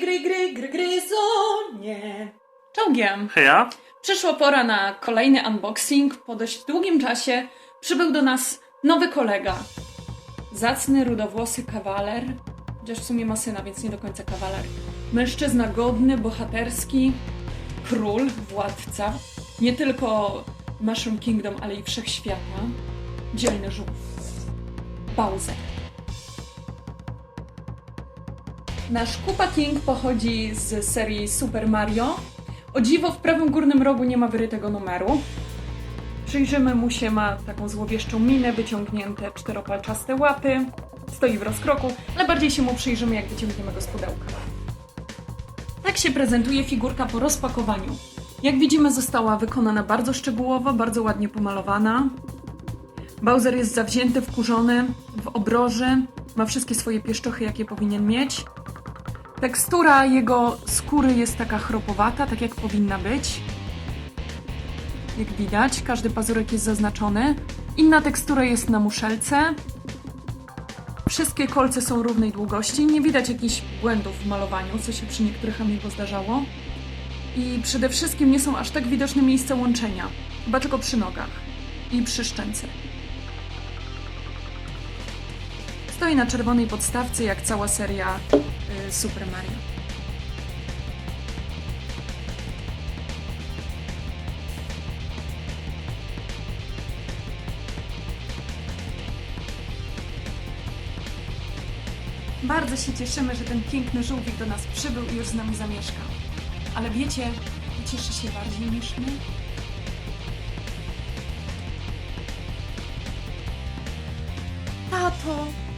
gry, gry, gry, gryzonie. Czołgiem. Heja. Przyszła pora na kolejny unboxing. Po dość długim czasie przybył do nas nowy kolega. Zacny, rudowłosy kawaler. Chociaż w sumie ma syna, więc nie do końca kawaler. Mężczyzna godny, bohaterski, król, władca. Nie tylko Mushroom Kingdom, ale i wszechświata. Dzielny żółw. Bowser. Nasz Koopa King pochodzi z serii Super Mario. O dziwo w prawym górnym rogu nie ma wyrytego numeru. Przyjrzymy mu się, ma taką złowieszczą minę, wyciągnięte czteropalczaste łapy. Stoi w rozkroku, ale bardziej się mu przyjrzymy, jak wyciągniemy go z pudełka. Tak się prezentuje figurka po rozpakowaniu. Jak widzimy, została wykonana bardzo szczegółowo, bardzo ładnie pomalowana. Bowser jest zawzięty, wkurzony, w obroży, ma wszystkie swoje pieszczochy, jakie powinien mieć. Tekstura jego skóry jest taka chropowata, tak jak powinna być. Jak widać, każdy pazurek jest zaznaczony. Inna tekstura jest na muszelce. Wszystkie kolce są równej długości. Nie widać jakichś błędów w malowaniu, co się przy niektórych amiibo zdarzało. I przede wszystkim nie są aż tak widoczne miejsca łączenia. Chyba tylko przy nogach i przy szczęce. Stoi na czerwonej podstawce, jak cała seria Super Mario. Bardzo się cieszymy, że ten piękny żółwik do nas przybył i już z nami zamieszka. Ale wiecie, cieszy się bardziej niż my? Tato!